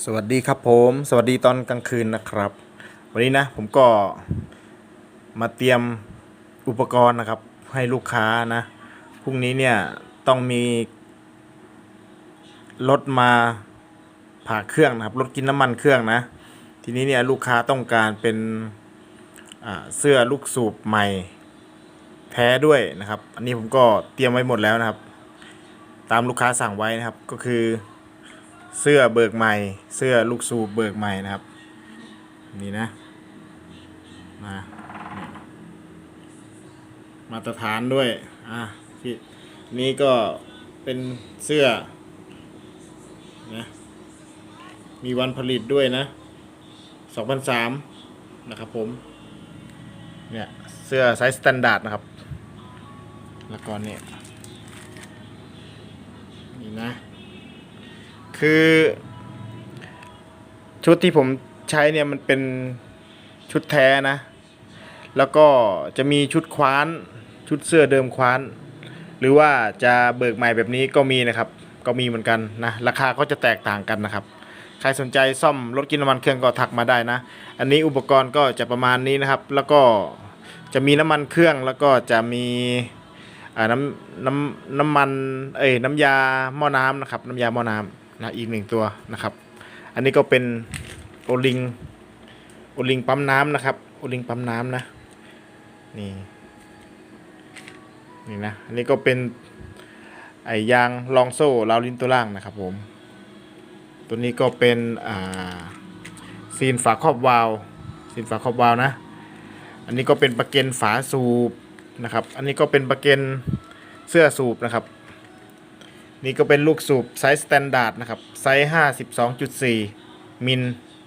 สวัสดีครับผม สวัสดีตอนกลางคืนนะครับ วันนี้นะผมก็มาเตรียมอุปกรณ์นะครับ ให้ลูกค้านะพรุ่งนี้เนี่ยต้องมีรถมาผ่าเครื่องนะครับรถกินน้ำมันเครื่องนะ ทีนี้เนี่ยลูกค้าต้องการเป็นเสื้อลูกสูบใหม่แท้ด้วยนะครับ อันนี้ผมก็เตรียมไว้หมดแล้วนะครับ ตามลูกค้าสั่งไว้นะครับก็คือ เสื้อเบิกใหม่ เสื้อลูกสูบเบิกใหม่นะครับ นี่นะมามาตรฐานด้วย อะที่นี่ก็เป็นเสื้อนะมีวันผลิตด้วยนะ2003นะครับผม เนี่ย เสื้อไซส์สแตนดาร์ดนะครับ แล้วก็เนี่ยนี่นะ คือ ชุดที่ผมใช้เนี่ยมันเป็นชุดแท้นะ แล้วก็จะมีชุดคว้าน ชุดเสื้อเดิมคว้าน หรือว่าจะเบิกใหม่แบบนี้ก็มีนะครับ ก็มีเหมือนกันนะ ราคาก็จะแตกต่างกันนะครับ ใครสนใจซ่อมรถกินน้ำมันเครื่องก็ทักมาได้นะ อันนี้อุปกรณ์ก็จะประมาณนี้นะครับ แล้วก็จะมีน้ำมันเครื่องแล้วก็จะมีน้ำน้ำน้ำมันเอ้ยน้ำยาหม้อน้ำนะครับ น้ำยาหม้อน้ำ นะอีกหนึ่งตัวนะครับ อันนี้ก็เป็นโอลิงโอลิงปั๊มน้ำนะครับโอลิงปั๊มน้ำนะนี่นี่นะอันนี้ก็เป็นไอยางลองโซ่ราวลิ้นตัวล่างนะครับผม ตัวนี้ก็เป็นอ่าซีนฝาครอบวาล์วซีนฝาครอบวาล์วนะ อันนี้ก็เป็นประเก็นฝาสูบนะครับ อันนี้ก็เป็นประเก็นเสื้อสูบนะครับ นี่ก็เป็นลูกสูบไซส์สแตนดาร์ดนะครับ ไซส์ห้าสิบสองจุดสี่มิล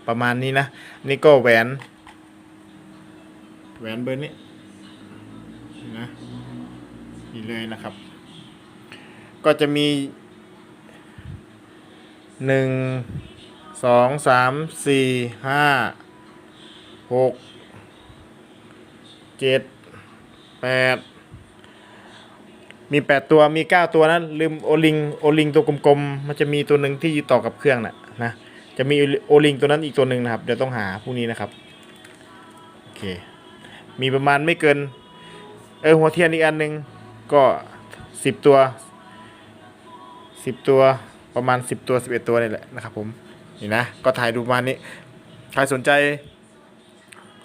ประมาณนี้นะ นี่ก็แหวน แหวนเบอร์นี้นะนี่เลยนะครับ ก็จะมีหนึ่งสองสา มีแปดมีแปดตัวมีเก้าตัวนะลืมโอลิงโอลิงตัวกลมๆมันจะมีตัวหนึ่งที่ต่อกับเครื่องน่ะนะจะมีโอลิงตัวนั้นอีกตัวหนึ่งนะครับเดี๋ยวต้องหาพรุ่งนี้นะครับโอเคมีประมาณไม่เกินเออหัวเทียนอีกอันหนึ่งก็สิบตัวสิบตัวประมาณสิบตัวสิบเอ็ดตัวนี่แหละนะครับผมนี่นะก็ถ่ายดูประมาณนี้ใครสนใจ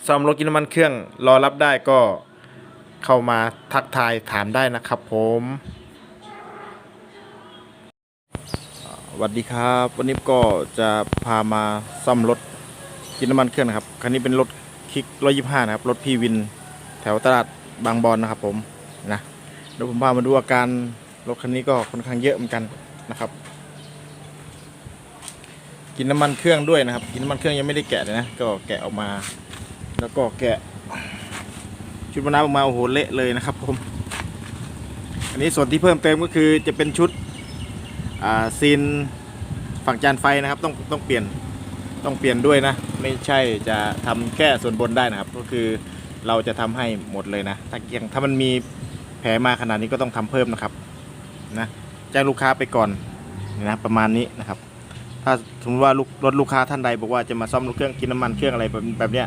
ซ่อมรถกินน้ำมันเครื่องรอรับได้ก็ เข้ามาทักทายถามได้นะครับผมสวัสดีครับ วันนี้ก็จะพามาซ่อมรถกินน้ำมันเครื่องนะครับ คันนี้เป็นรถคลิกร้อยยี่ห้านะครับ รถพีวิน แถวตลาดบางบอนนะครับผมนะเดี๋ยวผมพามาดูอาการรถคันนี้ก็ค่อนข้างเยอะเหมือนกันนะครับ กินน้ำมันเครื่องด้วยนะครับ กินน้ำมันเครื่องยังไม่ได้แกะเลยนะ ก็แกะออกมา แล้วก็แกะ ชุดมะนาวออกมาโอ้โหเละเลยนะครับผม อันนี้ส่วนที่เพิ่มเติมก็คือจะเป็นชุดซีนฝั่งจานไฟนะครับต้องต้องเปลี่ยนต้องเปลี่ยนด้วยนะ ไม่ใช่จะทำแค่ส่วนบนได้นะครับ ก็คือเราจะทำให้หมดเลยนะ ถ้ายังถ้ามันมีแผลมาขนาดนี้ก็ต้องทำเพิ่มนะครับนะแจ้งลูกค้าไปก่อนนะประมาณนี้นะครับ ถ้าสมมติว่าลูกรถลูกค้าท่านใดบอกว่าจะมาซ่อมรถเครื่องกินน้ำมันเครื่องอะไรแบบแบบเนี้ย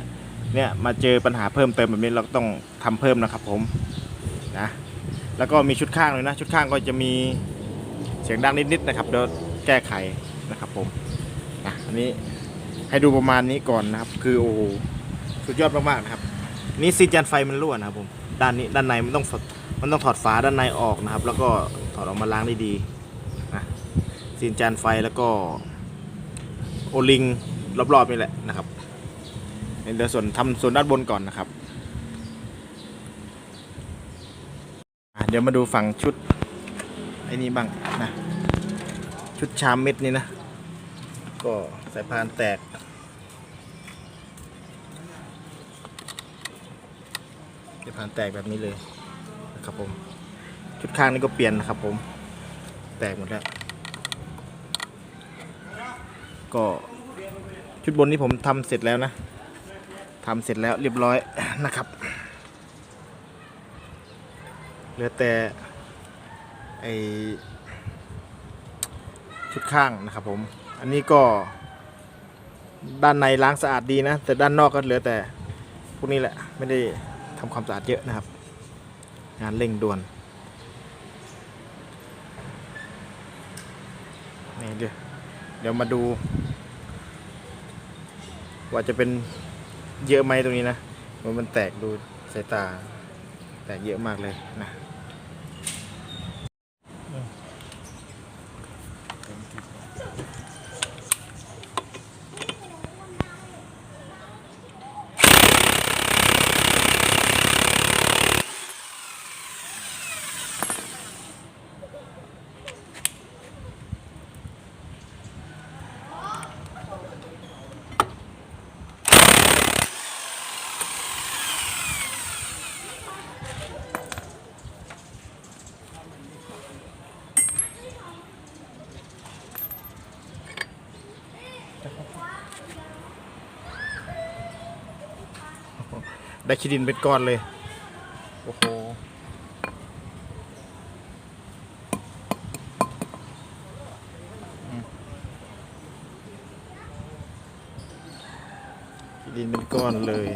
เนี่ยมาเจอปัญหาเพิ่มเติมแบบนี้เราก็ต้องทำเพิ่มนะครับผมนะแล้วก็มีชุดข้างเลยนะชุดข้างก็จะมีเสียงดังนิดๆนะครับเดี๋ยวแก้ไขนะครับผมนะอันนี้ให้ดูประมาณนี้ก่อนนะครับ คือโอ้โหสุดยอดมากๆนะครับ นี่ซีนจานไฟมันรั่วนะครับผมด้านนี้ด้านในมันต้องมันต้องถอดฝาด้านในออกนะครับ แล้วก็ถอดออกมาล้างได้ดีนะซีนจานไฟแล้วก็โอลิงรอบๆนี่แหละนะครับ เดี๋ยวส่วนทำส่วนด้านบนก่อนนะครับ เดี๋ยวมาดูฝั่งชุดไอ้นี่บ้างนะ ชุดชามเม็ดนี่นะ ก็สายพานแตกสายพานแตกแบบนี้เลยนะครับผม ชุดข้างนี่ก็เปลี่ยนนะครับผม แตกหมดแล้วก็ชุดบนนี้ผมทำเสร็จแล้วนะ ทำเสร็จแล้วเรียบร้อยนะครับ เหลือแต่ไอชุดข้างนะครับผม อันนี้ก็ด้านในล้างสะอาดดีนะ แต่ด้านนอกก็เหลือแต่พวกนี้แหละ ไม่ได้ทำความสะอาดเยอะนะครับ งานเร่งด่วน นี่เดี๋ยวเดี๋ยวมาดู ว่าจะเป็น เยอะไหมตรงนี้นะมันมันแตกดูสายตา แตกเยอะมากเลยนะ ได้ขี้ดินเป็นก้อนเลย โอ้โห อืมขี้ดินเป็นก้อนเลย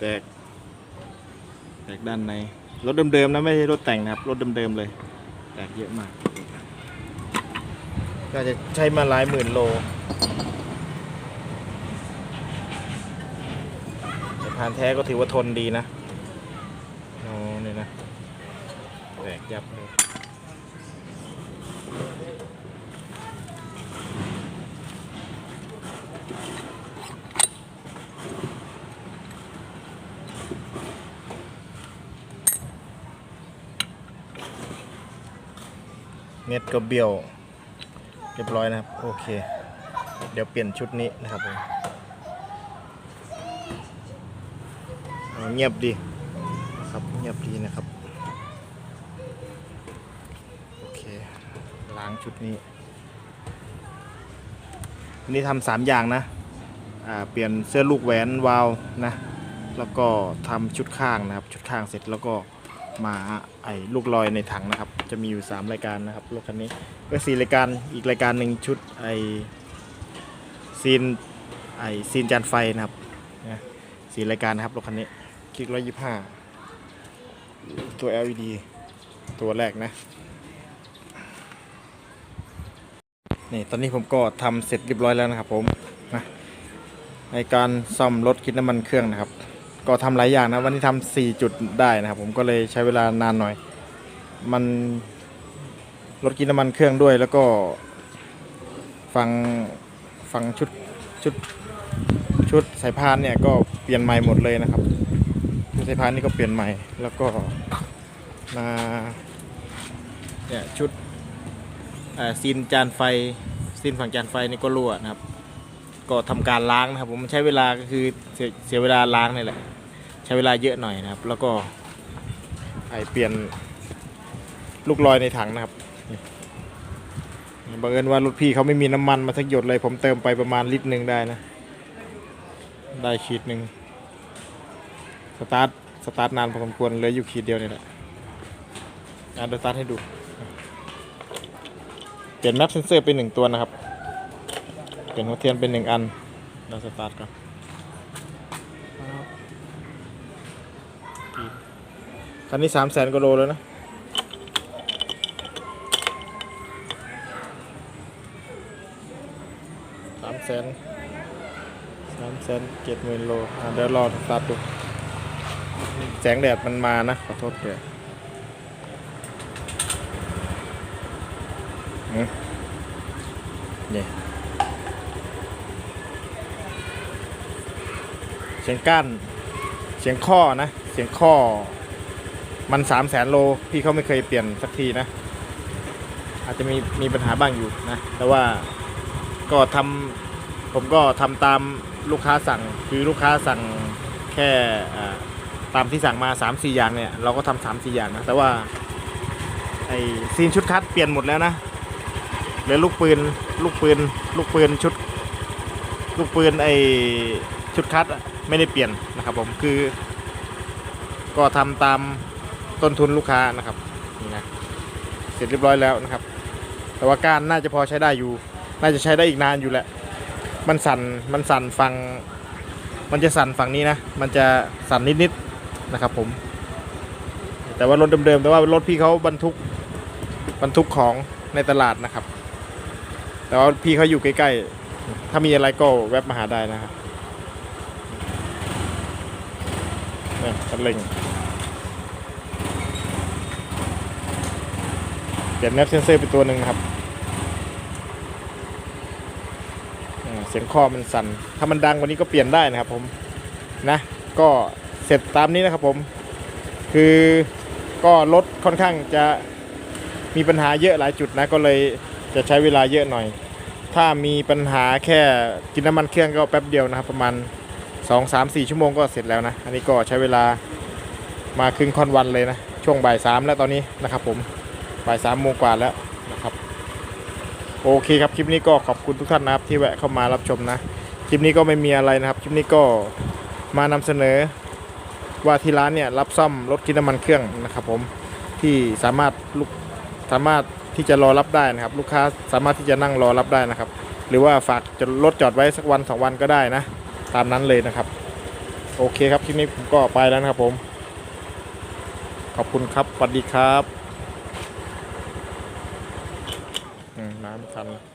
แตก แตกด้านใน รถเดิมๆนะไม่ใช่รถแต่งนะครับ รถเดิมๆเลย แตกเยอะมาก ก็จะใช้มาหลายหมื่นโล แต่พานแท้ก็ถือว่าทนดีนะโอ้นี่นะ แตกยับเลย เน็ตก็เบี้ยวเรียบร้อยนะครับ โอเค เดี๋ยวเปลี่ยนชุดนี้นะครับผมเงียบดีครับเงียบดีนะครับ โอเค ล้างชุดนี้วันนี้ทำสามอย่างนะเปลี่ยนเสื้อลูกแหวนวาวนะ แล้วก็ทำชุดข้างนะครับ ชุดข้างเสร็จแล้วก็ มาไอ้ลูกลอยในถังนะครับ จะมีอยู่ 3 รายการนะครับรถคันนี้ก็สี่รายการอีกรายการหนึ่งชุดไอ้ซีนไอ้ซีนจานไฟนะครับนะสี่รายการนะครับรถคันนี้คลิกร้อยยี่ห้าตัว LED ตัวแรกนะนี่ตอนนี้ผมก็ทำเสร็จเรียบร้อยแล้วนะครับผมนะในการซ่อมรถคิดน้ำมันเครื่องนะครับ ก็ทำหลายอย่างนะวันนี้ทำสี่จุดได้นะครับผมก็เลยใช้เวลานานหน่อย มันรถกินน้ำมันเครื่องด้วยแล้วก็ฟังฟังชุดชุดชุดสายพานเนี่ยก็เปลี่ยนใหม่หมดเลยนะครับชุดสายพานนี่ก็เปลี่ยนใหม่แล้วก็มาเนี่ยชุดซีนจานไฟซีนฝั่งจานไฟนี่ก็รั่วนะครับ ก็ทำการล้างนะครับ ผมใช้เวลาก็คือเสียเวลาล้างนี่แหละ ช้เวลาเยอะหน่อยนะครับ แล้วก็ไอเปลี่ยนลูกลอยในถังนะครับบังเอิญว่ารถพี่เขาไม่มีน้ำมันมาสักหยดเลยผมเติมไปประมาณลิตรหนึ่งได้นะ ได้ขีดหนึ่งสตาร์ทสตาร์ทนานพอสมควรเลยอยู่ขีดเดียวนี่แหละงานเดี๋ยวสตาร์ทให้ดู เปลี่ยนแมปเซนเซอร์ไปหนึ่งตัวนะครับ เปลี่ยนหัวเทียนเป็นหนึ่งอันเราสตาร์ทก่อน คันนี้สามแสนกว่าโลแล้วนะสามแสนสามแสนเจ็ดหมื่นโลอะเดี๋ยวรอสตาร์ทดู แสงแดดมันมานะ ขอโทษด้วยอืมนี่ยเสียงก้าน เสียงข้อนะ เสียงข้อ มันสามแสนโลพี่เขาไม่เคยเปลี่ยนสักทีนะ อาจจะมีมีปัญหาบ้างอยู่นะ แต่ว่าก็ทำผมก็ทำตามลูกค้าสั่ง คือลูกค้าสั่งแค่ตามที่สั่งมา3ามสี่อย่างเนี่ยเราก็ทำสามสี่อย่างนะ แต่ว่าไอซีนชุดคัดเปลี่ยนหมดแล้วนะเหลือลูกปืนลูกปืนลูกปืนชุด ลูกปืนไอชุดคัดไม่ได้เปลี่ยนนะครับผมคือ ก็ทำตาม ต้นทุนลูกค้านะครับนี่นะเสร็จเรียบร้อยแล้วนะครับ แต่ว่าการน่าจะพอใช้ได้อยู่ น่าจะใช้ได้อีกนานอยู่แหละ มันสั่นมันสั่นฝั่งมันจะสั่นฝั่งนี้นะ มันจะสั่นนิดๆนะครับ ผม แต่ว่ารถเดิมๆแต่ว่ารถพี่เขาบรรทุกบรรทุกของในตลาดนะครับ แต่ว่าพี่เขาอยู่ใกล้ๆ ถ้ามีอะไรก็แวบมาหาได้นะครับเนี่ยคันเร่ง เปลี่ยนแนบเซนเซอร์ไปตัวหนึ่งนะครับเสียงคอมันสั่น ถ้ามันดังกว่านี้ก็เปลี่ยนได้นะครับผมนะ ก็เสร็จตามนี้นะครับผม คือก็รถค่อนข้างจะมีปัญหาเยอะหลายจุดนะ ก็เลยจะใช้เวลาเยอะหน่อย ถ้ามีปัญหาแค่กินน้ำมันเครื่องก็แป๊บเดียวนะครับ ประมาณ 2 3 4 ชั่วโมงก็เสร็จแล้วนะ อันนี้ก็ใช้เวลามาครึ่งค่อนวันเลยนะ ช่วงบ่ายสามแล้วตอนนี้นะครับผม บ่ายสามโมงกว่าแล้วนะครับ โอเคครับคลิปนี้ก็ขอบคุณทุกท่านนะครับที่แวะเข้ามารับชมนะ คลิปนี้ก็ไม่มีอะไรนะครับ คลิปนี้ก็มานำเสนอว่าที่ร้านเนี่ยรับซ่อมรถกินน้ำมันเครื่องนะครับ ผมที่สามารถลุกสามารถที่จะรอรับได้นะครับ ลูกค้าสามารถที่จะนั่งรอรับได้นะครับ หรือว่าฝากจะรถจอดไว้สักวันสองวันก็ได้นะ ตามนั้นเลยนะครับ โอเคครับคลิปนี้ผมก็ไปแล้วนะครับผม ขอบคุณครับสวัสดีครับ 他们。